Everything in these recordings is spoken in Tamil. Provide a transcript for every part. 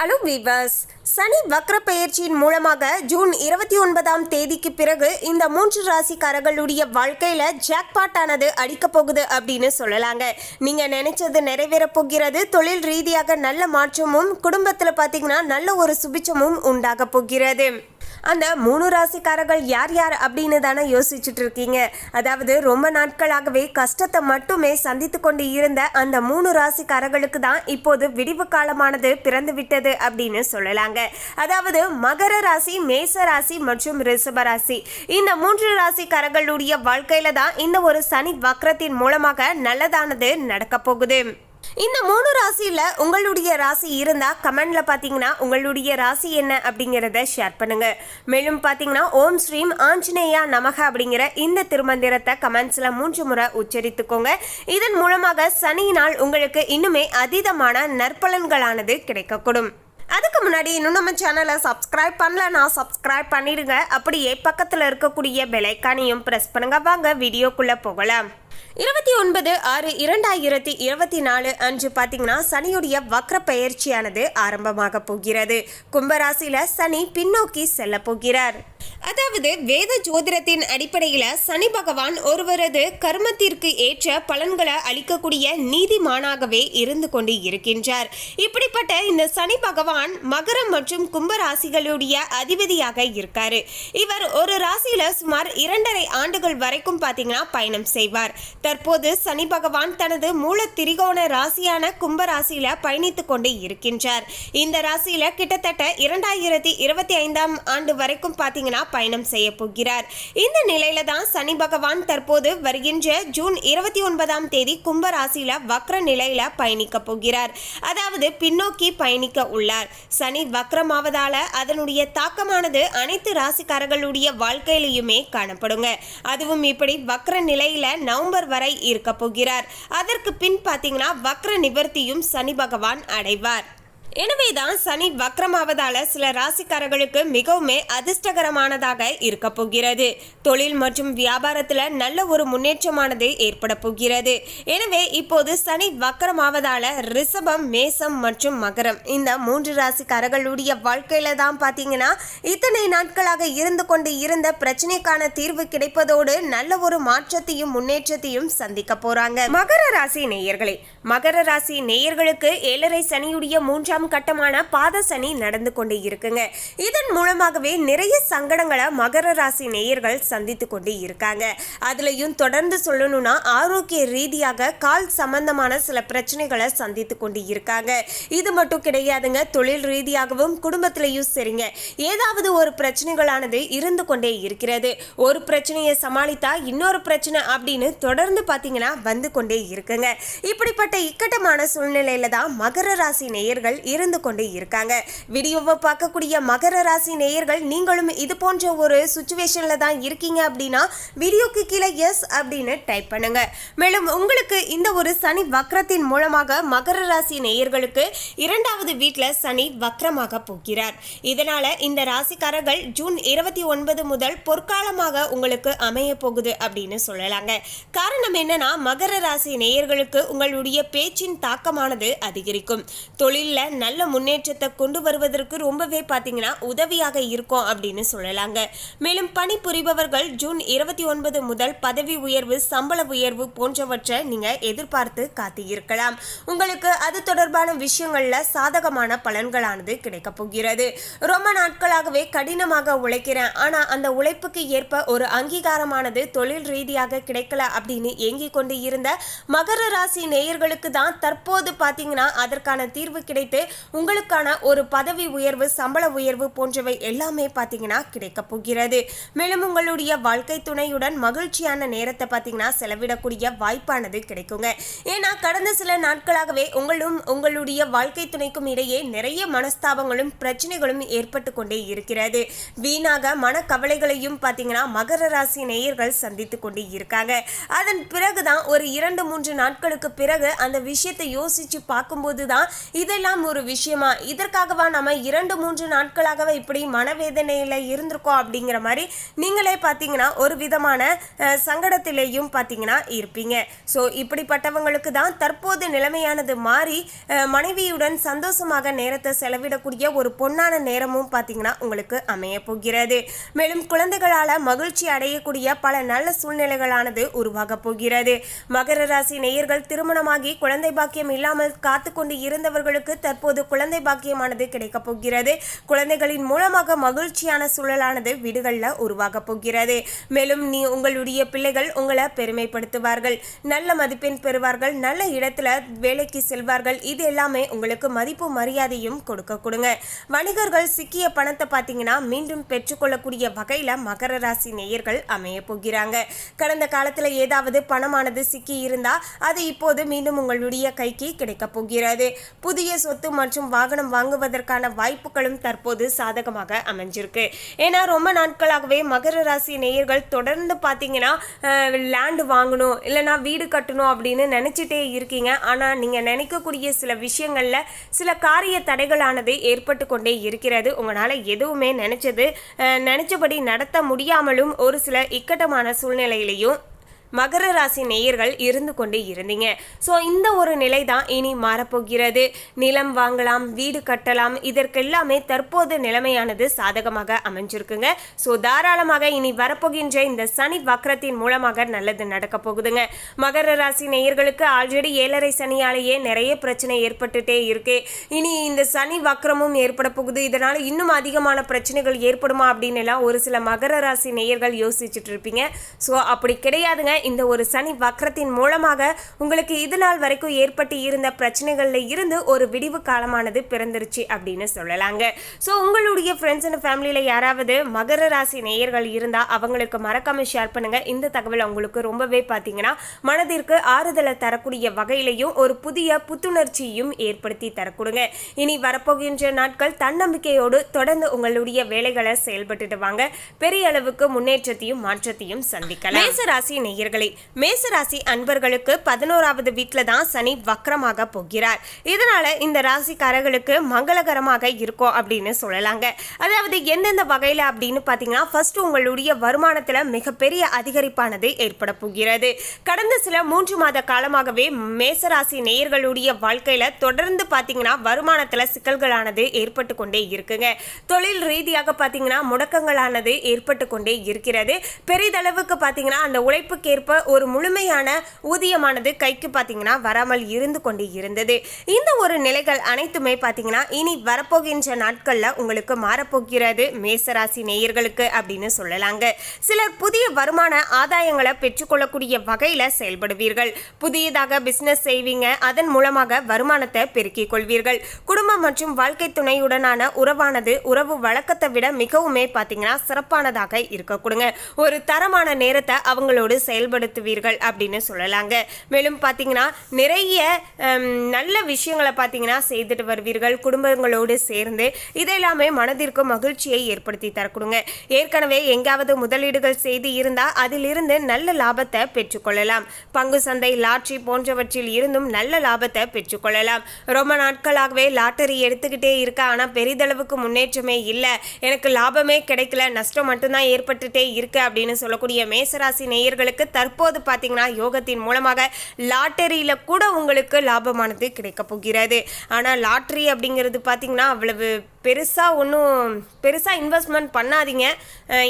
ஹலோ வீவர்ஸ் சனி வக்ர பெயர்ச்சியின் மூலமாக ஜூன் இருபத்தி ஒன்பதாம் தேதிக்கு பிறகு இந்த மூன்று ராசிக்காரர்களுடைய வாழ்க்கையில ஜாக்பாட் ஆனது அடிக்க போகுது அப்படின்னு சொல்லலாங்க. நீங்க நினைச்சது நிறைவேற போகிறது. தொழில் ரீதியாக நல்ல மாற்றமும் குடும்பத்துல பாத்தீங்கன்னா நல்ல ஒரு சுபிச்சமும் உண்டாக போகிறது. அந்த மூணு ராசிக்காரர்கள் யார் யார் அப்படின்னு தானே யோசிச்சுட்டு இருக்கீங்க. அதாவது ரொம்ப நாட்களாகவே கஷ்டத்தை மட்டுமே சந்தித்து கொண்டு இருந்த அந்த மூணு ராசிக்காரர்களுக்கு தான் இப்போது விடிவு காலமானது பிறந்து விட்டது அப்படின்னு சொல்லலாங்க. அதாவது மகர ராசி மேச ராசி மற்றும் ரிஷப ராசி. இந்த மூன்று ராசிக்காரர்களுடைய வாழ்க்கையில தான் இந்த ஒரு சனி வக்ரத்தின் மூலமாக நல்லதானது நடக்க போகுது. இந்த மூணு ராசியில உங்களுடைய ராசி இருந்தா கமெண்ட்ல பாத்தீங்கன்னா உங்களுடைய ராசி என்ன அப்படிங்கறத ஷேர் பண்ணுங்க. மேலும் பாத்தீங்கன்னா ஓம் ஸ்ரீம் ஆஞ்சநேயா நமக அப்படிங்கிற இந்த திருமந்திரத்தை கமெண்ட்ஸ்ல மூன்று முறை உச்சரித்துக்கோங்க. இதன் மூலமாக சனியினால் உங்களுக்கு இன்னுமே அதீதமான நற்பலன்களானது கிடைக்கக்கூடும். அதுக்கு முன்னாடி இன்னும் நம்ம சேனலை சப்ஸ்கிரைப் நான் சப்ஸ்கிரைப் பண்ணிடுங்க. அப்படியே பக்கத்தில் இருக்கக்கூடிய பெலைக்கானையும் ப்ரெஸ் பண்ணுங்க. வாங்க வீடியோக்குள்ளே போகலாம். இருபத்தி ஒன்பது ஆறு இரண்டாயிரத்தி இருபத்தி நாலு அன்று பார்த்தீங்கன்னா சனியுடைய வக்ர பயிற்சியானது ஆரம்பமாக போகிறது. கும்பராசியில சனி பின்னோக்கி செல்ல போகிறார். அதாவது வேத ஜோதிடத்தின் அடிப்படையில் சனி பகவான் ஒருவரது கர்மத்திற்கு ஏற்ற பலன்களை அளிக்கக்கூடிய நீதிமானாகவே இருந்து கொண்டு இருக்கின்றார். இப்படிப்பட்ட இந்த சனி பகவான் மகரம் மற்றும் கும்ப ராசிகளுடைய அதிபதியாக இருக்காரு. இவர் ஒரு ராசியில சுமார் இரண்டரை ஆண்டுகள் வரைக்கும் பார்த்தீங்கன்னா பயணம் செய்வார். தற்போது சனி பகவான் தனது மூல திரிகோண ராசியான கும்ப ராசியில பயணித்துக் கொண்டு இருக்கின்றார். இந்த ராசியில கிட்டத்தட்ட இரண்டாயிரத்தி இருபத்தி ஐந்தாம் ஆண்டு வரைக்கும் பார்த்தீங்கன்னா பயணம் செய்ய போகிறார். இந்த நிலையில தான் சனி பகவான் தற்போது வருகின்ற ஜூன் இருபத்தி ஒன்பதாம் தேதி கும்ப ராசியில வக்ர நிலையில பயணிக்க போகிறார். அதாவது பின்னோக்கி பயணிக்க உள்ளார். சனி வக்ரமாவதால அதனுடைய தாக்கமானது அனைத்து ராசிக்காரர்களுடைய வாழ்க்கையிலையுமே காணப்படுங்க. அதுவும் இப்படி வக்ர நிலையில நவம்பர் வரை இருக்க போகிறார் அதற்கு பின் பார்த்தீங்கன்னா வக்ர நிவர்த்தியும் சனி பகவான் அடைவார். எனவேதான் சனி வக்ரமாவதால சில ராசிக்காரர்களுக்கு மிகவுமே அதிர்ஷ்டகரமானதாக இருக்க போகிறது. தொழில் மற்றும் வியாபாரத்துல நல்ல ஒரு முன்னேற்றமானது ஏற்பட போகிறது. எனவே இப்போது சனி வக்ரமாவதால ரிஷபம் மேசம் மற்றும் மகரம் இந்த மூன்று ராசிக்காரர்களுடைய வாழ்க்கையில தான் பாத்தீங்கன்னா இத்தனை நாட்களாக இருந்து கொண்டு இருந்த பிரச்சனைக்கான தீர்வு கிடைப்பதோடு நல்ல ஒரு மாற்றத்தையும் முன்னேற்றத்தையும் சந்திக்க போறாங்க. மகர ராசி நேயர்களே மகர ராசி நேயர்களுக்கு ஏழரை சனியுடைய மூன்றாம் கட்டமான பாத சனி நடந்து கொண்டு இருக்குங்க. இதன் மூலமாகவே நிறைய சங்கடங்களை மகர ராசி நேயர்கள் சந்தித்து கொண்டு இருக்காங்க. அதுலயும் தொடர்ந்து சொல்லணும்னா ஆரோக்கிய ரீதியாக கால் சம்பந்தமான சில பிரச்சனைகளை சந்தித்து கொண்டு இருக்காங்க. இது மட்டும் கிடையாதுங்க தொழில் ரீதியாகவும் குடும்பத்திலையும் சரிங்க. ஏதாவது ஒரு பிரச்சனைகளானது இருந்து கொண்டே இருக்கிறது. ஒரு பிரச்சனையை சமாளித்தா இன்னொரு பிரச்சனை அப்படின்னு தொடர்ந்து பார்த்தீங்கன்னா வந்து கொண்டே இருக்குங்க. இப்படிப்பட்ட இக்கட்டமான சூழ்நிலையில தான் மகர ராசி நேயர்கள் இருந்து கொண்டு இருக்காங்க. வீடியோவை பார்க்கக்கூடிய மகர ராசி நேயர்கள் நீங்களும் இது போன்ற ஒரு சுச்சுவேஷனில் தான் இருக்கீங்க அப்படின்னா வீடியோக்கு கீழே எஸ் அப்படின்னு டைப் பண்ணுங்க. மேலும் உங்களுக்கு இந்த ஒரு சனி வக்ரத்தின் மூலமாக மகர ராசி நேயர்களுக்கு இரண்டாவது வீட்டில் சனி வக்ரமாக போகிறார். இதனால இந்த ராசிக்காரர்கள் ஜூன் இருபத்தி ஒன்பது முதல் பொற்காலமாக உங்களுக்கு அமைய போகுது அப்படின்னு சொல்லலாங்க. காரணம் என்னன்னா மகர ராசி நேயர்களுக்கு உங்களுடைய பேச்சின் தாக்கமானது அதிகரிக்கும். தொழிலில் நல்ல முன்னேற்றத்தை கொண்டு வருவதற்கு ரொம்பவே பார்த்தீங்கன்னா உதவியாக இருக்கும் அப்படின்னு சொல்லலாங்க. மேலும் பணிபுரிபவர்கள் ஜூன் இருபத்தி ஒன்பது முதல் பதவி உயர்வு சம்பள உயர்வு போன்றவற்றை நீங்கள் எதிர்பார்த்து காத்து இருக்கலாம் உங்களுக்கு அது தொடர்பான விஷயங்களில் சாதகமான பலன்களானது கிடைக்கப் போகிறது. ரொம்ப நாட்களாகவே கடினமாக உழைக்கிறேன். ஆனால் அந்த உழைப்புக்கு ஏற்ப ஒரு அங்கீகாரமானது தொழில் ரீதியாக கிடைக்கல அப்படின்னு ஏங்கிக் கொண்டு இருந்த மகர ராசி நேயர்களுக்கு தான் தற்போது பார்த்தீங்கன்னா அதற்கான தீர்வு கிடைத்து உங்களுக்கான ஒரு பதவி உயர்வு சம்பள உயர்வு போன்றவை எல்லாமே பார்த்தீங்கன்னா கிடைக்க போகிறது. மேலும் உங்களுடைய வாழ்க்கை துணையுடன் மகிழ்ச்சியான நேரத்தை பார்த்தீங்கன்னா செலவிடக்கூடிய வாய்ப்பானது கிடைக்குங்க. ஏன்னா கடந்த சில நாட்களாகவே உங்களும் உங்களுடைய வாழ்க்கை துணைக்கும் இடையே நிறைய மனஸ்தாபங்களும் பிரச்சனைகளும் ஏற்பட்டு கொண்டே இருக்கிறது. வீணாக மனக்கவலைகளையும் பார்த்தீங்கன்னா மகர ராசி நேயர்கள் சந்தித்து கொண்டு இருக்காங்க. அதன் பிறகுதான் ஒரு இரண்டு மூன்று நாட்களுக்கு பிறகு அந்த விஷயத்தை யோசிச்சு பார்க்கும்போது தான் இதெல்லாம் ஒரு விஷயமா? இதற்காகவா நம்ம இரண்டு மூன்று நாட்களாகவே இப்படி மனவேதனையில் இருந்திருக்கோம் அப்படிங்கிற மாதிரி நீங்களே பார்த்தீங்கன்னா ஒரு விதமான சங்கடத்திலேயும் பார்த்தீங்கன்னா இருப்பீங்க. ஸோ இப்படிப்பட்டவங்களுக்கு தான் தற்போது நிலைமையானது மாறி மனைவியுடன் சந்தோஷமாக நேரத்தை செலவிடக்கூடிய ஒரு பொன்னான நேரமும் பார்த்தீங்கன்னா உங்களுக்கு அமைய போகிறது. மேலும் குழந்தைகளால் மகிழ்ச்சி அடையக்கூடிய பல நல்ல சூழ்நிலைகளானது உருவாக போகிறது. மகர ராசி நேயர்கள் திருமணமாகி குழந்தை பாக்கியம் இல்லாமல் காத்து கொண்டு இருந்தவர்களுக்கு தற்போது குழந்தை பாக்கியமானது கிடைக்கப் போகிறது. குழந்தைகளின் மூலமாக மகிழ்ச்சியான சூழலானது வீடுகளில் உருவாக போகிறது. மேலும் நீ உங்களுடைய பிள்ளைகள் உங்களை பெருமைப்படுத்துவார்கள். நல்ல மதிப்பெண் பெறுவார்கள். நல்ல இடத்துல வேலைக்கு செல்வார்கள். இது எல்லாமே உங்களுக்கு மதிப்பு மரியாதையும் கொடுக்க கொடுங்க. வணிகர்கள் சிக்கிய பணத்தை பார்த்தீங்கன்னா மீண்டும் பெற்றுக்கொள்ளக்கூடிய வகையில் மகர ராசி நேயர்கள் அமைய போகிறாங்க. கடந்த காலத்தில் ஏதாவது பணமானது சிக்கி இருந்தால் அது இப்போது மீண்டும் உங்களுடைய கைக்கு கிடைக்க போகிறது. புதிய சொத்து மற்றும் வாகனம் வாங்குவதற்கான வாய்ப்புகளும் தற்போது சாதகமாக அமைஞ்சிருக்கு. ஏன்னா ரொம்ப நாட்களாகவே மகர ராசி நேயர்கள் தொடர்ந்து பார்த்தீங்கன்னா லேண்டு வாங்கணும் இல்லைனா வீடு கட்டணும் அப்படின்னு நினச்சிட்டே இருக்கீங்க. ஆனால் நீங்கள் நினைக்கக்கூடிய சில விஷயங்களில் சில காரிய தடைகளானது ஏற்பட்டு கொண்டே இருக்கிறது. உங்களால் எதுவுமே நினச்சது நினச்சபடி நடத்த முடியாமலும் ஒரு சில இக்கட்டமான சூழ்நிலையிலையும் மகர ராசி நேயர்கள் இருந்து கொண்டு இருந்தீங்க. ஸோ இந்த ஒரு நிலை தான் இனி மாறப்போகிறது. நிலம் வாங்கலாம் வீடு கட்டலாம் இதற்கெல்லாமே தற்போது நிலைமையானது சாதகமாக அமைஞ்சிருக்குங்க. ஸோ தாராளமாக இனி வரப்போகின்ற இந்த சனி வக்கரத்தின் மூலமாக நல்லது நடக்க போகுதுங்க. மகர ராசி நேயர்களுக்கு ஆல்ரெடி ஏழரை சனியாலேயே நிறைய பிரச்சனை ஏற்பட்டுட்டே இருக்கு. இனி இந்த சனி வக்கரமும் ஏற்பட போகுது. இதனால் இன்னும் அதிகமான பிரச்சனைகள் ஏற்படுமா அப்படின்னு எல்லாம் ஒரு சில மகர ராசி நேயர்கள் யோசிச்சுட்டு இருப்பீங்க. ஸோ அப்படி கிடையாதுங்க. இந்த ஒரு சனி வக்கரத்தின் மூலமாக உங்களுக்கு இது நாள் வரைக்கும் ஏற்பட்டு இருந்த பிரச்சனைகளில் இருந்து ஒரு விடிவு காலமானது பிறந்துருச்சு அப்படின்னு சொல்லலாங்க. ஸோ உங்களுடைய ஃப்ரெண்ட்ஸ் அண்ட் ஃபேமிலியில் யாராவது மகர ராசி நேயர்கள் இருந்தால் அவங்களுக்கு மறக்காம ஷேர் பண்ணுங்க. இந்த தகவல் உங்களுக்கு ரொம்பவே பார்த்தீங்கன்னா மனதிற்கு ஆறுதலை தரக்கூடிய வகையிலையும் ஒரு புதிய புத்துணர்ச்சியும் ஏற்படுத்தி தரக்கூடுங்க. இனி வரப்போகின்ற நாட்கள் தன்னம்பிக்கையோடு தொடர்ந்து உங்களுடைய வேலைகளை செயல்பட்டுட்டு வாங்க. பெரிய அளவுக்கு முன்னேற்றத்தையும் மாற்றத்தையும் சந்திக்கலாம். மேசராசி நேயர்களே நேயர்களே மேசராசி அன்பர்களுக்கு பதினோராவது வீட்டில் தான் சனி வக்கரமாக போகிறார். இதனால இந்த ராசிக்காரர்களுக்கு மங்களகரமாக இருக்கும் அப்படின்னு சொல்லலாங்க. அதாவது எந்தெந்த வகையில் அப்படின்னு பார்த்தீங்கன்னா ஃபர்ஸ்ட் உங்களுடைய வருமானத்தில் மிகப்பெரிய அதிகரிப்பானது ஏற்பட போகிறது. கடந்த சில மூன்று மாத காலமாகவே மேசராசி நேயர்களுடைய வாழ்க்கையில் தொடர்ந்து பார்த்தீங்கன்னா வருமானத்தில் சிக்கல்களானது ஏற்பட்டு கொண்டே இருக்குங்க. தொழில் ரீதியாக பார்த்தீங்கன்னா முடக்கங்களானது ஏற்பட்டு கொண்டே இருக்கிறது. பெரிதளவுக்கு பார்த்தீங்கன்னா அந்த ஏற்ப ஒரு முழுமையான ஊதியமானது கைக்கு பார்த்தீங்கன்னா வராமல் இருந்து கொண்டு இருந்தது. இந்த ஒரு நிலைகள் அனைத்துமே பார்த்தீங்கன்னா இனி வரப்போகின்ற நாட்களில் உங்களுக்கு மாறப்போகிறது. மேசராசி நேயர்களுக்கு அப்படின்னு சொல்லலாங்க. சிலர் புதிய வருமான ஆதாயங்களை பெற்றுக்கொள்ளக்கூடிய வகையில் செயல்படுவீர்கள். புதியதாக பிசினஸ் செய்வீங்க. அதன் மூலமாக வருமானத்தை பெருக்கிக் கொள்வீர்கள். குடும்பம் மற்றும் வாழ்க்கை துணையுடனான உறவானது உறவு வழக்கத்தை விட மிகவுமே பார்த்தீங்கன்னா சிறப்பானதாக இருக்கக்கூடுங்க ஒரு தரமான நேரத்தை அவங்களோடு செயல்படுத்துவீர்கள் அப்படின்னு சொல்லலாங்க. மேலும் பார்த்தீங்கன்னா நிறைய நல்ல விஷயங்களை பார்த்தீங்கன்னா செய்துட்டு வருவீர்கள் குடும்பங்களோடு சேர்ந்து. இதெல்லாமே மனதிற்கு மகிழ்ச்சியை ஏற்படுத்தி தரக்கூடுங்க. ஏற்கனவே எங்காவது முதலீடுகள் செய்து இருந்தால் அதிலிருந்து நல்ல லாபத்தை பெற்றுக்கொள்ளலாம். பங்கு சந்தை லாட்ரி போன்றவற்றில் இருந்தும் நல்ல லாபத்தை பெற்றுக்கொள்ளலாம். ரொம்ப நாட்களாகவே லாட்டரி எடுத்துக்கிட்டே இருக்கா ஆனால் பெரிதளவுக்கு முன்னேற்றமே இல்லை. எனக்கு லாபமே கிடைக்கல நஷ்டம் மட்டும்தான் ஏற்பட்டுட்டே இருக்கு அப்படின்னு சொல்லக்கூடிய மேசராசி நேயர்களுக்கு தற்போது பார்த்தீங்கன்னா யோகத்தின் மூலமாக லாட்டரியில் கூட உங்களுக்கு லாபமானது கிடைக்க போகிறது. ஆனால் லாட்டரி அப்படிங்கிறது பார்த்தீங்கன்னா அவ்வளவு பெருசாக ஒன்றும் பெருசாக இன்வெஸ்ட்மெண்ட் பண்ணாதீங்க.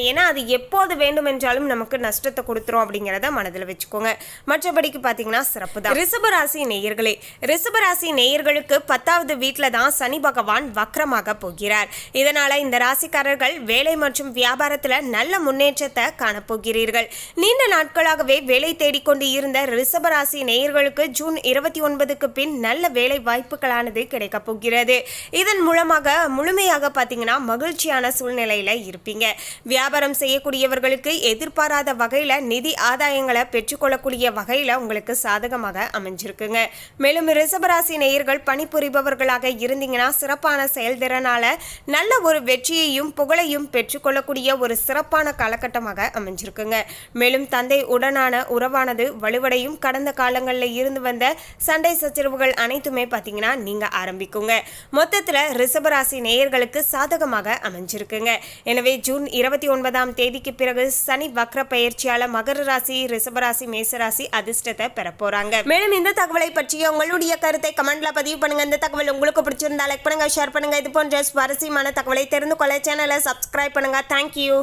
ஏன்னா அது எப்போது வேண்டுமென்றாலும் நமக்கு நஷ்டத்தை கொடுத்துரும் அப்படிங்கிறத மனதில் வச்சுக்கோங்க. மற்றபடிக்கு பார்த்தீங்கன்னா சிறப்பு தான். ரிசபராசி நேயர்களே ரிசபராசி நேயர்களுக்கு பத்தாவது வீட்டில் தான் சனி பகவான் வக்ரமாக போகிறார். இதனால் இந்த ராசிக்காரர்கள் வேலை மற்றும் வியாபாரத்தில் நல்ல முன்னேற்றத்தை காணப்போகிறீர்கள் நீண்ட நாட்களாகவே வேலை தேடிக்கொண்டு இருந்த ரிசபராசி நேயர்களுக்கு ஜூன் இருபத்தி ஒன்பதுக்கு பின் நல்ல வேலை வாய்ப்புகளானது கிடைக்கப் போகிறது. இதன் மூலமாக முழுமையாக பார்த்தீங்கன்னா மகிழ்ச்சியான சூழ்நிலையில் இருப்பீங்க. வியாபாரம் செய்யக்கூடியவர்களுக்கு எதிர்பாராத வகையில் நிதி ஆதாயங்களை பெற்றுக்கொள்ளக்கூடிய வகையில் உங்களுக்கு சாதகமாக அமைஞ்சிருக்குங்க. மேலும் ரிசபராசி நேயர்கள் பணிபுரிபவர்களாக இருந்தீங்கன்னா சிறப்பான செயல்திறனால் நல்ல ஒரு வெற்றியையும் புகழையும் பெற்றுக்கொள்ளக்கூடிய ஒரு சிறப்பான காலகட்டமாக அமைஞ்சிருக்குங்க. மேலும் தந்தை உடனான உறவானது வலுவடையும். கடந்த காலங்களில் இருந்து வந்த சண்டை சச்சரவுகள் அனைத்துமே பார்த்தீங்கன்னா நீங்கள் ஆரம்பிக்குங்க. மொத்தத்தில் ரிசபராசி நேயர்களுக்கு சாதகமாக அமைஞ்சிருக்குங்க. எனவே ஜூன் இருபத்தி ஒன்பதாம் தேதிக்கு பிறகு சனி வக்ர பயிற்சியால மகர ராசி ரிஷபராசி மேசராசி அதிர்ஷ்டத்தை பெற போறாங்க. மேலும் இந்த தகவலை பற்றிய உங்களுடைய கருத்தை கமெண்ட்ல பதிவு பண்ணுங்க. இந்த தகவல் உங்களுக்கு பிடிச்சிருந்தா லைக் பண்ணுங்க ஷேர் பண்ணுங்க. இது போன்ற சுவாரஸ்யமான தகவலை தெரிந்து கொள்ள சேனலை சப்ஸ்கிரைப் பண்ணுங்க. தேங்க்யூ